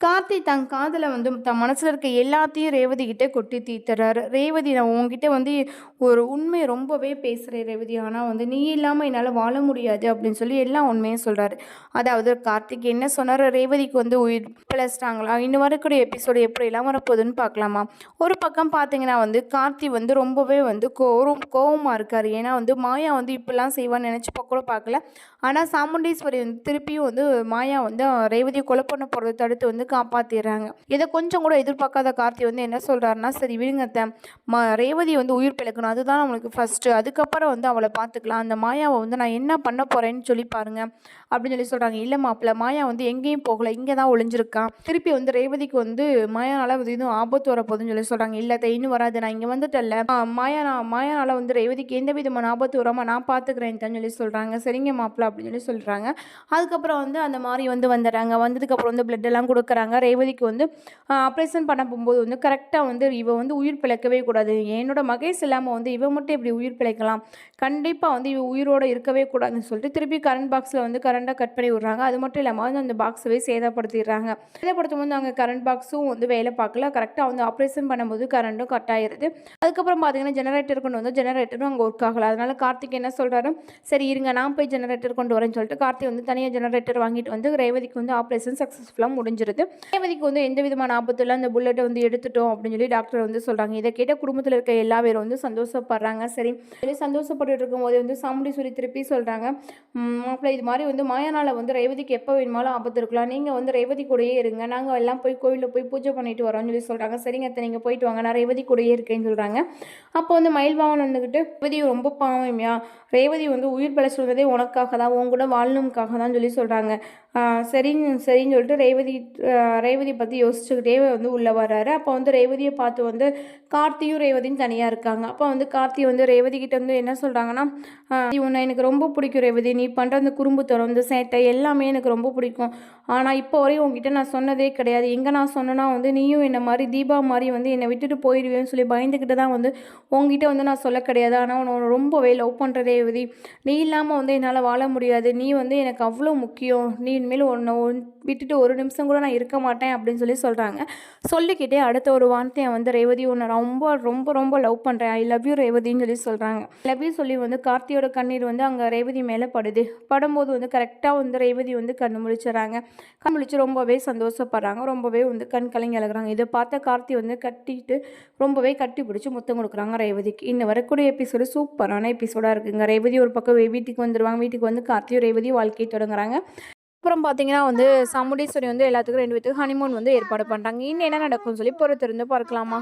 கார்த்தி தன் காதில் வந்து தன் மனசில் இருக்க எல்லாத்தையும் ரேவதி கிட்டே கொட்டி தீத்துறாரு. ரேவதி நான் உங்ககிட்ட வந்து ஒரு உண்மையை ரொம்பவே பேசுகிறேன் ரேவதி. ஆனால் வந்து நீ இல்லாமல் என்னால் வாழ முடியாது அப்படின்னு சொல்லி எல்லாம் உண்மையும் சொல்கிறாரு அதாவது கார்த்திக் என்ன சொன்னார்? ரேவதிக்கு வந்து உயிர் பிழைச்சிட்டாங்களா? இன்னும் வரக்கூடிய எபிசோடு எப்படிலாம் வரப்போகுதுன்னு பார்க்கலாமா? ஒரு பக்கம் பார்த்தீங்கன்னா வந்து கார்த்தி வந்து ரொம்பவே வந்து கோரும் கோவமாக இருக்கார். ஏன்னா வந்து மாயா வந்து இப்படிலாம் செய்வான்னு நினச்சி கூட பார்க்கல. ஆனால் சாமுண்டீஸ்வரி வந்து திருப்பியும் வந்து மாயா வந்து ரேவதியை கொலை பண்ண போகிறத தடுத்து வந்து காப்பாற்றிடுறாங்க இதை கொஞ்சம் கூட எதிர்பார்க்காத கார்த்தி வந்து என்ன சொல்கிறாருன்னா சரி விடுங்க ம ரேவதி வந்து உயிர் பிழைக்கணும் அதுதான் நம்மளுக்கு ஃபஸ்ட்டு அதுக்கப்புறம் வந்து அவளை பார்த்துக்கலாம். அந்த மாயாவை வந்து நான் என்ன பண்ண போகிறேன்னு சொல்லி பாருங்க. அப்படின்னு சொல்லி சொல்கிறாங்க இல்லை மாப்பிள்ள மாயா வந்து எங்கேயும் போகலை. இங்கே தான் ஒளிஞ்சிருக்கான் திருப்பி வந்து ரேவதிக்கு வந்து மாயானால வந்து இதுவும் ஆபத்து வரப்போகுதுன்னு சொல்லி சொல்கிறாங்க இல்லை இன்னும் வராது. நான் இங்கே வந்துட்டல மாயா நான் மாயானால வந்து ரேவதிக்கு எந்த விதமான ஆபத்து வராமல் நான் பார்த்துக்கிறேன் சொல்லி சொல்கிறாங்க சரிங்க மாப்பிள்ள அப்படின்னு சொல்லி சொல்கிறாங்க அதுக்கப்புறம் வந்து அந்த மாதிரி வந்து வந்துடுறாங்க. வந்ததுக்கப்புறம் வந்து பிளட் எல்லாம் கொடுக்குறாங்க. பண்ணுறாங்க ரேவதிக்கு வந்து ஆப்ரேஷன் பண்ண போகும்போது வந்து கரெக்டாக வந்து இவ வந்து உயிர் பிழைக்கவே கூடாது. என்னோட மகேஷ் இல்லாமல் வந்து இவன் மட்டும் இப்படி உயிர் பிழைக்கலாம்? கண்டிப்பாக வந்து இவ உயிரோடு இருக்கவே கூடாதுன்னு சொல்லிட்டு திருப்பி கரண்ட் பாக்ஸில் வந்து கரண்டாக கட் பண்ணி விட்றாங்க. அது மட்டும் இல்லாமல் வந்து அந்த பாக்ஸவே சேதப்படுத்திடுறாங்க. சேதப்படுத்தும் போது அங்கே கரண்ட் பாக்ஸும் வந்து வேலை பார்க்கல. கரெக்டாக வந்து ஆப்ரேஷன் பண்ணும்போது கரண்ட்டும் கட் ஆயிடுது அதுக்கப்புறம் பார்த்தீங்கன்னா ஜெனரேட்டர் கொண்டு வந்து ஜெனரேட்டரும் அங்கே ஒர்க் ஆகலை. அதனால் கார்த்திக் என்ன சொல்கிறாரு சரி இருங்க நான் போய் ஜெனரேட்டர் கொண்டு வரேன்னு சொல்லிட்டு கார்த்திக் வந்து தனியாக ஜெனரேட்டர் வாங்கிட்டு வந்து ரேவதிக்கு வந்து ஆப்ரேஷன் சக்ஸஸ்ஃபுல்லாக முடிஞ்சிருது. ரேவதிக்கு வந்து எந்த விதமான ஆபத்து இல்லை. அந்த புல்லட்டை வந்து எடுத்துட்டோம் அப்படின்னு சொல்லி டாக்டர் வந்து சொல்கிறாங்க இதை கேட்ட குடும்பத்தில் இருக்க எல்லா பேரும் வந்து சந்தோஷப்படுறாங்க. சரி. சொல்லி சந்தோஷப்பட்டு இருக்கும் போது வந்து சொல்லி திருப்பி சொல்கிறாங்க மாப்பிள்ளை இது மாதிரி வந்து மாயனால வந்து ரேவதிக்கு எப்போ வேணுமாலும் ஆபத்து இருக்கலாம். நீங்கள் வந்து ரேவதி கூடயே இருங்க. நாங்கள் எல்லாம் போய் கோவிலில் போய் பூஜை பண்ணிட்டு வரோம்னு சொல்லி சொல்கிறாங்க சரிங்க அத்தை நீங்கள் போயிட்டு வாங்க. நான் ரேவதி கூடயே இருக்கேன்னு சொல்கிறாங்க அப்போ வந்து மயில்பாவன் வந்துக்கிட்டு ரேவதி ரொம்ப பாவம்யா. ரேவதி வந்து உயிர் பல சொல்றதே உனக்காக தான் உன் கூட வாழணுக்காக தான் சொல்லி சொல்கிறாங்க சரின்னு சரின்னு சொல்லிட்டு ரேவதி ரேவதி பற்றி யோசிச்சுக்கிட்டே வந்து உள்ளே வர்றாரு. அப்போ வந்து ரேவதியை பார்த்து வந்து கார்த்தியும் ரேவதியும் தனியாக இருக்காங்க. அப்போ வந்து கார்த்தி வந்து ரேவதி கிட்ட வந்து என்ன சொல்கிறாங்கன்னா உன்னை எனக்கு ரொம்ப பிடிக்கும் ரேவதி. நீ பண்ணுற அந்த குறும்புத்தரம் இந்த சேட்டை எல்லாமே எனக்கு ரொம்ப பிடிக்கும். ஆனால் இப்போ வரையும் உங்ககிட்ட நான் சொன்னதே கிடையாது. எங்கே நான் சொன்னேன்னா வந்து நீயும் என்னை மாதிரி தீபா மாதிரி வந்து என்னை விட்டுட்டு போயிடுவேன்னு சொல்லி பயந்துக்கிட்டு தான் வந்து உங்ககிட்ட வந்து நான் சொல்ல கிடையாது. ஆனால் உன்னை ரொம்பவே லவ் பண்ணுற ரேவதி. நீ இல்லாமல் வந்து என்னால் வாழ முடியாது. நீ வந்து எனக்கு அவ்வளோ முக்கியம். நீ இனிமேல் ஒன்று விட்டுட்டு ஒரு நிமிஷம் கூட நான் இருக்க இருக்க மாட்டேன் அப்படின்னு சொல்லி சொல்கிறாங்க சொல்லிக்கிட்டே அடுத்த ஒரு வார்த்தையை வந்து ரேவதி உன்னை ரொம்ப ரொம்ப ரொம்ப லவ் பண்ணுறேன் ஐ லவ் யூ ரேவதின்னு சொல்லி சொல்கிறாங்க லவ் யூ சொல்லி வந்து கார்த்தியோட கண்ணீர் வந்து அங்கே ரேவதி மேலே படுது. படும்போது வந்து கரெக்டாக வந்து ரேவதி வந்து கண்ணு முழிச்சுறாங்க. கண் முழிச்சு ரொம்பவே சந்தோஷப்படுறாங்க. ரொம்பவே வந்து கண் கலங்கி அழகிறாங்க. இதை பார்த்த கார்த்தி வந்து கட்டிட்டு ரொம்பவே கட்டி பிடிச்சி முத்தம் கொடுக்குறாங்க ரேவதிக்கு. இன்னும் வரக்கூடிய எபிசோடு சூப்பரான எபிசோடாக இருக்குங்க. ரேவதி ஒரு பக்கம் வீட்டுக்கு வந்துடுவாங்க வீட்டுக்கு வந்து கார்த்தியும் ரேவதியும் வாழ்க்கையை தொடங்குறாங்க. அப்புறம் பார்த்தீங்கன்னா வந்து சமுடீஸ்வரி வந்து எல்லாத்துக்கும் ரெண்டு பேத்துக்கு ஹனிமூன் வந்து ஏற்பாடு பண்ணுறாங்க இன்னும் என்ன நடக்கும்னு சொல்லி பொறுத்திருந்து பார்க்கலாமா?